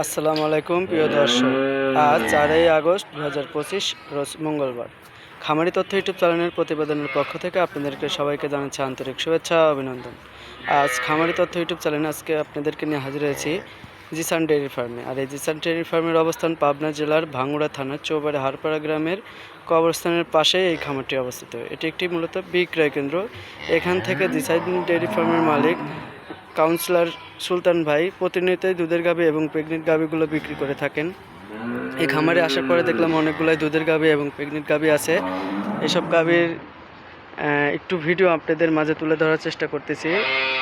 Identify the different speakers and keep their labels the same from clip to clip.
Speaker 1: আসসালামু আলাইকুম, প্রিয় দর্শক। আজ চারই আগস্ট দু হাজার পঁচিশ, রোজ মঙ্গলবার। খামারি তথ্য ইউটিউব চ্যানেলের প্রতিবেদনের পক্ষ থেকে আপনাদেরকে সবাইকে জানাচ্ছি আন্তরিক শুভেচ্ছা অভিনন্দন। আজ খামারি তথ্য ইউটিউব চ্যানেলে আজকে আপনাদেরকে নিয়ে হাজির হয়েছি জিসান ডেয়ারি ফার্মে। আর এই জিসান ডেয়ারি ফার্মের অবস্থান পাবনা জেলার ভাঙ্গুড়া থানার চৌবাড়ি হারপাড়া গ্রামের কবরস্থানের পাশে এই খামারটি অবস্থিত। এটি একটি মূলত বিক্রয় কেন্দ্র। এখান থেকে জিসাইন ডেয়ারি ফার্মের মালিক কাউন্সিলর সুলতান ভাই প্রতিনিয়তই দুধের গাভী এবং প্রেগনেন্ট গাভীগুলো বিক্রি করে থাকেন। এই খামারে আসার পরে দেখলাম অনেকগুলাই দুধের গাভী এবং প্রেগনেন্ট গাভী আছে। এসব গাভীর একটু ভিডিও আপনাদের মাঝে তুলে ধরার চেষ্টা করতেছি।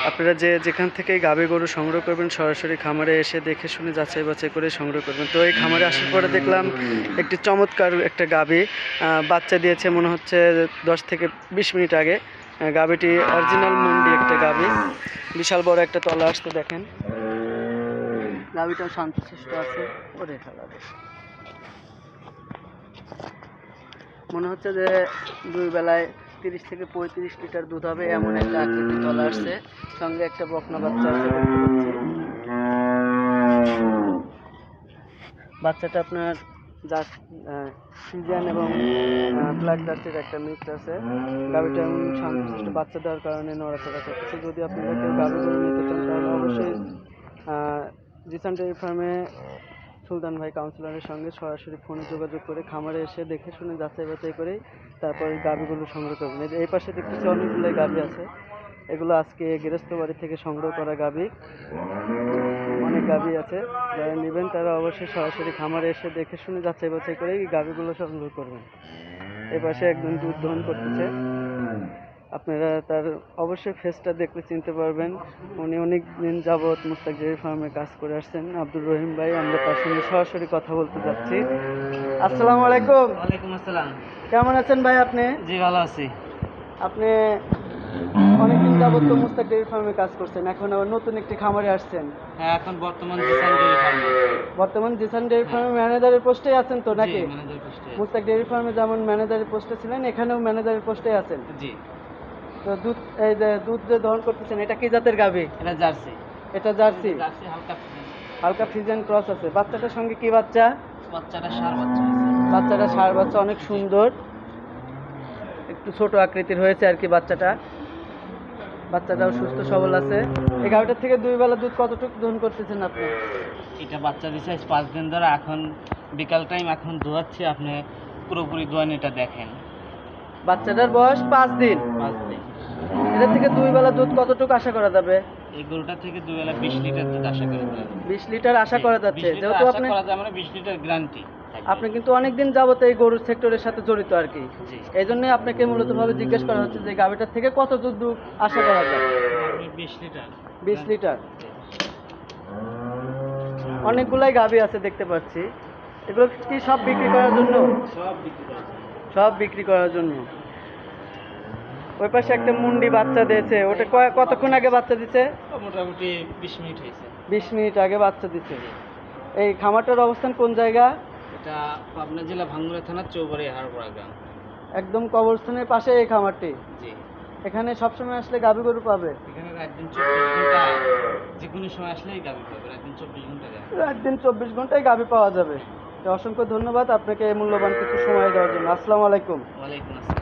Speaker 1: আপনারা যে যেখান থেকে গাভী গরু সংগ্রহ করবেন সরাসরি খামারে এসে দেখে শুনে যাচাই বাছাই করে সংগ্রহ করবেন। তো এই খামারে আসার পরে দেখলাম একটি চমৎকার একটা আহ, বাচ্চা দিয়েছে মনে হচ্ছে দশ থেকে বিশ মিনিট আগে। গাভীটি অরিজিনাল মুন্ডি একটা গাভী। বিশাল বড় একটা তলা আসতে দেখেন। গাভীটাও শান্তশিষ্ট আছে, ওরে খেলাবে মনে হচ্ছে যে দুই বেলায় তিরিশ থেকে পঁয়ত্রিশ লিটার দুধ হবে, এমন একটা আকৃতি তলা আসছে। সঙ্গে একটা বকনা বাচ্চা আছে বাচ্চাটা আপনার জাত সিজিয়ান এবং ব্ল্যাক ডাস্টের একটা মিক্স আছে। গাভিটা শান্তশিষ্ট বাচ্চা দেওয়ার কারণে নড়াচড়া করতেছে। যদি আপনারা কেউ গাভি গরু নিতে চান, তাহলে অবশ্যই জিসান ডেয়ারি ফার্মে সুলতান ভাই কাউন্সিলরের সঙ্গে সরাসরি ফোনে যোগাযোগ করে খামারে এসে দেখে শুনে যাচাই বাছাই করে তারপর গাভিগুলো সংগ্রহ করবেন। এই পাশে দেখতেছি অনেকগুলোই গাভি আছে। এগুলো আজকে গৃহস্থ বাড়ি থেকে সংগ্রহ করা গাভি। অনেক গাভী আছে। যারা নেবেন তারা অবশ্যই সরাসরি খামারে এসে দেখে শুনে যাচাই বাছাই করে এই গাভিগুলো সংগ্রহ করবেন। এই পাশে একজন দুধ দহন করতেছে। আপনারা তার অবশ্যই ফেসটা দেখলে চিনতে পারবেন। উনি অনেক দিন যাবৎ মুস্তাক ডেয়ারি ফার্মে কাজ করে আসছেন। আব্দুর রহিম ভাই আমরা তার সঙ্গে সরাসরি কথা বলতে যাচ্ছি। আসসালামু আলাইকুম।
Speaker 2: ওয়ালাইকুম আসসালাম।
Speaker 1: কেমন আছেন ভাই আপনি?
Speaker 2: জি ভালো আছি।
Speaker 1: আপনি অনেকদিন যাবৎ তো মুস্তাক ডেয়ারি ফার্মে কাজ করছেন এখন আবার নতুন একটি খামারে আসছেন।
Speaker 2: হ্যাঁ এখন বর্তমান জিসান ডেয়ারি ফার্মে
Speaker 1: বর্তমান জিসান ডেয়ারি ফার্মে ম্যানেজারের পোস্টে আছেন তো নাকি?
Speaker 2: জি ম্যানেজার পোস্টে
Speaker 1: মুস্তাক ডেয়ারি ফার্মে যেমন ম্যানেজারের পোস্টে ছিলেন এখানেও ম্যানেজারের পোস্টে আছেন।
Speaker 2: জি।
Speaker 1: তো দুধ এই যে দুধ যে দহন করতেছেন এটা কি জাতের গাভী?
Speaker 2: এটা জার্সি।
Speaker 1: এটা জার্সি?
Speaker 2: জার্সি হালকা।
Speaker 1: হালকা ফ্রিজেন ক্রস আছে। বাচ্চাটার সঙ্গে কি বাচ্চা?
Speaker 2: বাচ্চাটা সার বাচ্চা
Speaker 1: বাচ্চাটা ষাঁড় বাচ্চা অনেক সুন্দর। একটু ছোট আকৃতির হয়েছে আর কি বাচ্চাটা। বাচ্চাটাও সুস্থ সবল আছে। এই গাভিটার থেকে দুই বেলা দুধ কতটুকু দহন করতেছেন আপনি?
Speaker 2: এটা বাচ্চা দিছে পাঁচ দিন ধরে এখন বিকাল টাইম এখন দোয়াচ্ছি আপনি পুরোপুরি দোয়ান এটা দেখেন।
Speaker 1: বাচ্চাটার বয়স পাঁচ দিন।
Speaker 2: পাঁচ দিন।
Speaker 1: এটা থেকে দুই বেলা দুধ কতটুকু আশা করা যাবে?
Speaker 2: এই গরুটা থেকে দুই বেলা বিশ লিটার দুধ আশা করা যায়
Speaker 1: বিশ লিটার আশা করা যাচ্ছে যেহেতু আপনি
Speaker 2: করা যায় বিশ লিটার গ্যারান্টি
Speaker 1: আপনি কিন্তু অনেকদিন যাবত এই গরুর সেক্টরের সাথে জড়িত আর কি। এই জন্য আপনাকে মূলত ভাবে জিজ্ঞেস করা হচ্ছে যে গাভিটার থেকে কত দুধ দুধ আশা করা যায়?
Speaker 2: বিশ লিটার।
Speaker 1: বিশ লিটার? অনেকগুলাই গাভি আছে দেখতে পাচ্ছি। এগুলো কি সব বিক্রি করার জন্য?
Speaker 2: সব বিক্রি করা যায়।
Speaker 1: সব বিক্রি করার জন্য। ওই পাশে একটা মুন্ডি বাচ্চা দিয়েছে। ওটা কতক্ষণ আগে বাচ্চা দিছে?
Speaker 2: ও মোটামুটি বিশ মিনিট হয়েছে।
Speaker 1: বিশ মিনিট আগে বাচ্চা দিছে। এই খামারটার অবস্থান কোন জায়গা?
Speaker 2: এটা পাবনা জেলা ভাঙ্গুরা থানার চৌবাড়ি হারপাড়া গ্রাম।
Speaker 1: একদম কবরস্থানের পাশে এই খামারটি?
Speaker 2: জি।
Speaker 1: এখানে সবসময় আসলে গাভী গরু পাবে?
Speaker 2: এখানে রাত দিন চব্বিশ ঘণ্টা যে কোনো সময় আসলেই গাভী পাবে রাত দিন চব্বিশ ঘণ্টা
Speaker 1: রাত দিন চব্বিশ ঘন্টায় গাভী পাওয়া যাবে। তো অসংখ্য ধন্যবাদ আপনাকে এই মূল্যবান কিছু সময় দেওয়ার জন্য। আসসালামু আলাইকুম।
Speaker 2: ওয়ালাইকুম আসসালাম।